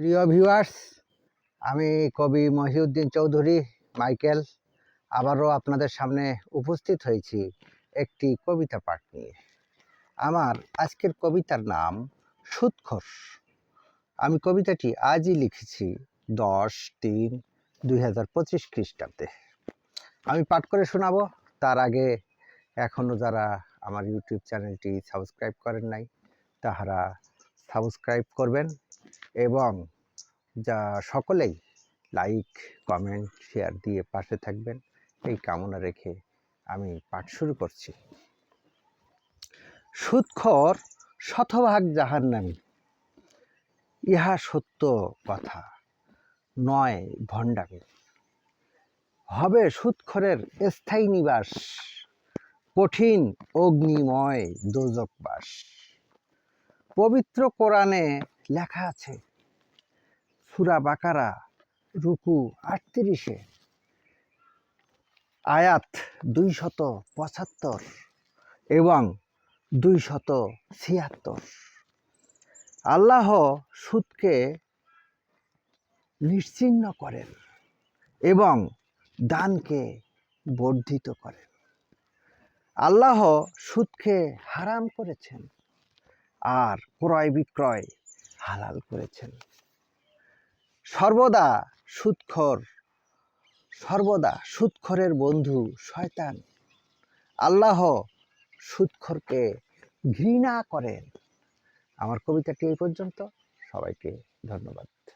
প্রিয় ভিউয়ার্স আমি কবি মহিউদ্দিন চৌধুরী, মাইকেল, আবারও আপনাদের সামনে উপস্থিত হয়েছি একটি কবিতা পাঠ নিয়ে। আমার আজকের কবিতার নাম সুৎখর আমি কবিতাটি আজই লিখেছি দশ তিন দুই হাজার পঁচিশ খ্রিস্টাব্দে। আমি পাঠ করে শোনাবো, তার আগে এখনও যারা আমার ইউটিউব চ্যানেলটি সাবস্ক্রাইব করেন নাই, তাহারা সাবস্ক্রাইব করবেন। এবং যা সকলেই লাইক কমেন্ট শেয়ার দিয়ে পাশে থাকবেন। এই কামনা রেখে আমি পাঠ শুরু করছি। সুৎখর শতভাগ জাহান্নামী। ইহা সত্য কথা, নয় ভণ্ডামি। হবে সুৎখরের স্থায়ী নিবাস, কঠিন অগ্নিময় দোজকবাস পবিত্র কোরআনে লেখা আছে। সুরা বাকারা, রুকু আটত্রিশে। আয়াত দুই শত পঁচাত্তর এবং দুই শত ছিয়াত্তর। আল্লাহ সুদকে নিশ্চিহ্ন করেন এবং দানকে বর্ধিত করেন। আল্লাহ সুদকে হারাম করেছেন। আর ক্রয় বিক্রয় হালাল করেছেন। সর্বদা সুৎখর, সর্বদা সুৎখরের বন্ধু শয়তান। আল্লাহ সুৎখরকে ঘৃণা করেন। আমার কবিতাটি এই পর্যন্ত। সবাইকে ধন্যবাদ।